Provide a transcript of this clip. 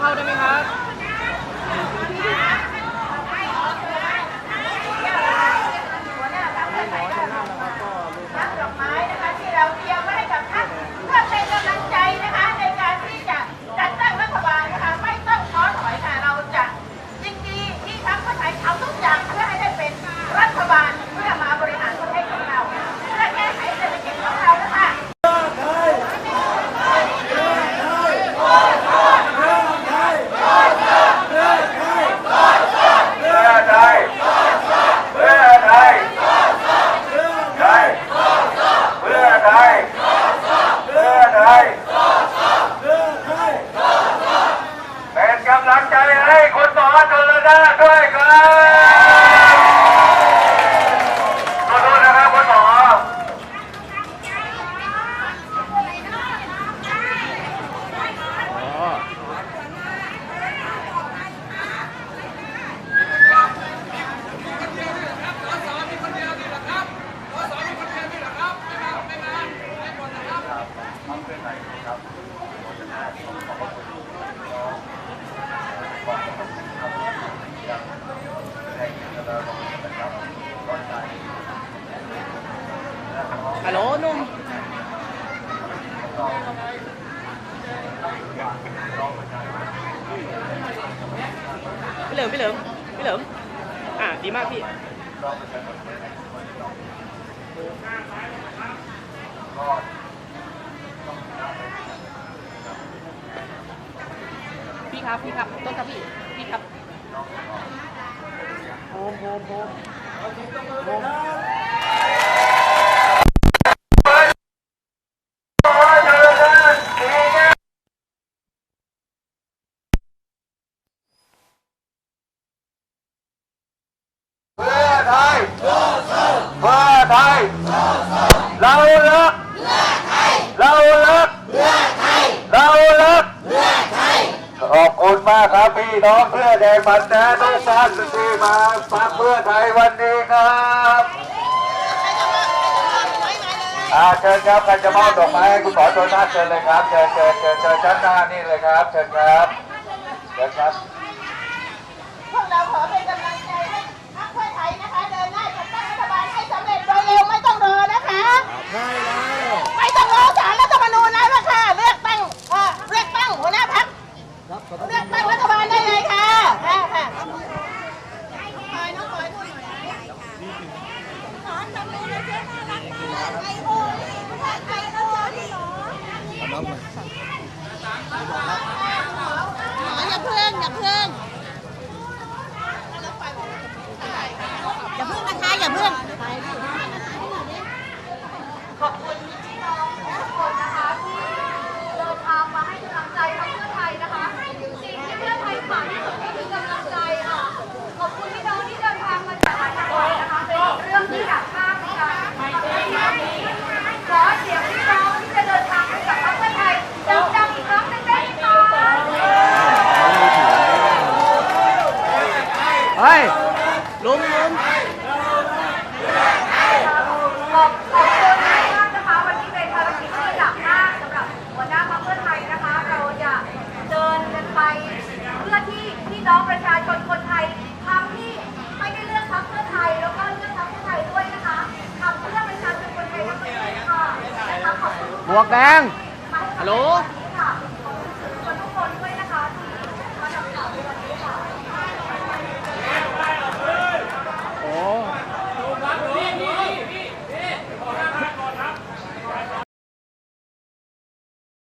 เข้าได้ไหมครับ โหลนุ่มพี่เหลิมพี่เหลิมพี่เหลิมอะดีมากพี่พี่ครับพี่ครับต้นครับพี่พี่ครับโฮมโฮมโฮมโฮม ไทย เราเลือกเรารักเราเลือกไทยขอบคุณมากครับพี่น้องเพื่อแดงบันนะทุกท่านที่มาฟังเพื่อไทยวันนี้ครับอาเชิญครับใครจะมอบดอกไม้ห้คุณหมอโดนัาเชิญเลยครับ เชิญเชิญเชิญเชิญชั้นหน้านี่เลยครับ เชิญครับ เชิญครับี่น้องประชาชนคนไทยทำที่ไม่ได้เลือกพรรคเพื่อไทย แล้วก็เลือกพรรคเพื่อไทยด้วยนะคะทำเพื่อประชาชนคนไทยทั้งประเทศค่ะนะคะขอบคุณบวกแดงฮัลโหล